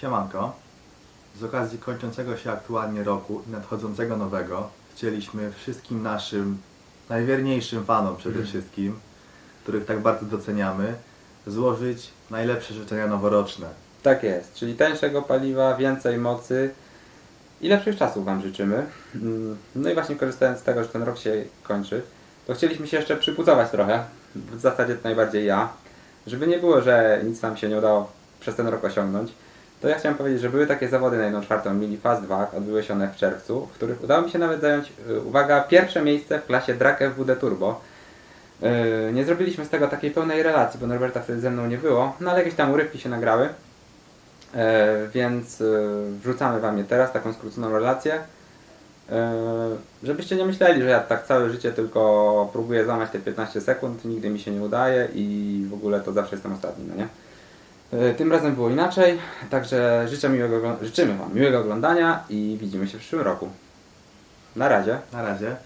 Siemanko. Z okazji kończącego się aktualnie roku i nadchodzącego nowego chcieliśmy wszystkim naszym najwierniejszym fanom przede wszystkim, których tak bardzo doceniamy, złożyć najlepsze życzenia noworoczne. Tak jest, czyli tańszego paliwa, więcej mocy i lepszych czasów Wam życzymy. Mm, No i właśnie korzystając z tego, że ten rok się kończy, to chcieliśmy się jeszcze przypucować trochę, w zasadzie to najbardziej ja, żeby nie było, że nic Wam się nie udało przez ten rok osiągnąć. To ja chciałem powiedzieć, że były takie zawody na jedną czwartą Mili Fast 2, odbyły się one w czerwcu, w których udało mi się nawet zająć, y, uwaga, pierwsze miejsce w klasie Drag FWD Turbo. Yy, Nie zrobiliśmy z tego takiej pełnej relacji, bo Norberta wtedy ze mną nie było, no ale jakieś tam urywki się nagrały. E, więc wrzucamy Wam je teraz, taką skróconą relację. Żebyście nie myśleli, że ja tak całe życie tylko próbuję złamać te 15 sekund, nigdy mi się nie udaje i w ogóle to zawsze jestem ostatni, no nie? E, tym razem było inaczej, także życzę miłego, życzymy Wam miłego oglądania i widzimy się w przyszłym roku. Na razie. Na razie.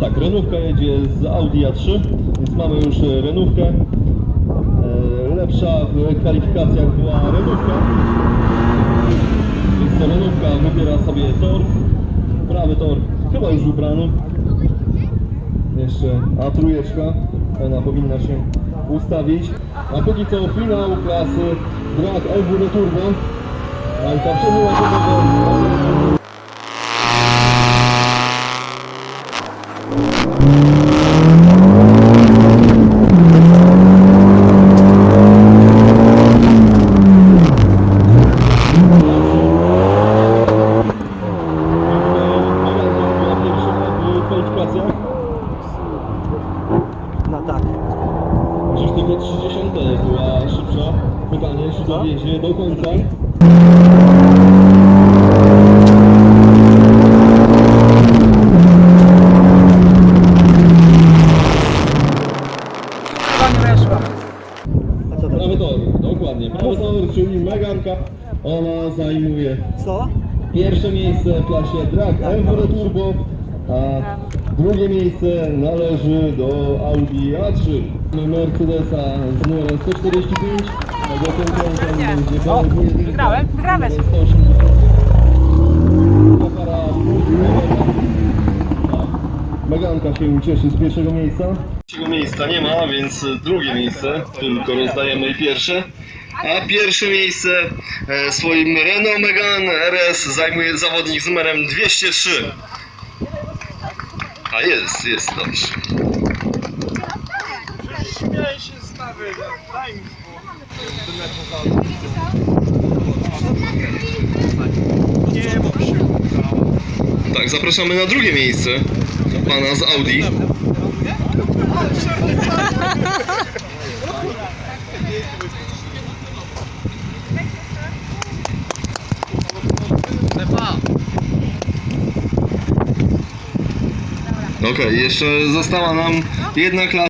Tak, renówka jedzie z Audi A3, więc mamy już e, renówkę. E, Lepsza w kwalifikacjach była renówka. Więc to renówka wybiera sobie tor. Prawy tor chyba już wybrany. Jeszcze A3, ona powinna się ustawić. A póki co finał klasy Drag LWD Turbo. Auta przebyła w kwalifikacjach. No tak. Przecież tylko 30 była szybsza. Pytanie, czy dowiezie do końca. Prawy tor, dokładnie. Prawy tor, czyli Meganka. Ona zajmuje Co? pierwsze miejsce w klasie Drag Euro Turbo, a drugie miejsce należy do Audi A3. Mercedesa z numerem 145. Będzie O, wygrałem, wygrałeś. 180. Para Meganka się cieszy z pierwszego miejsca. Trzeciego miejsca nie ma, więc drugie miejsce, tylko rozdajemy pierwsze. A pierwsze miejsce e, swoim Renault Megane RS zajmuje zawodnik z numerem 203. A jest, jest, dobrze. Tak, zapraszamy na drugie miejsce pana z Audi. Okej, jeszcze została nam jedna klasa.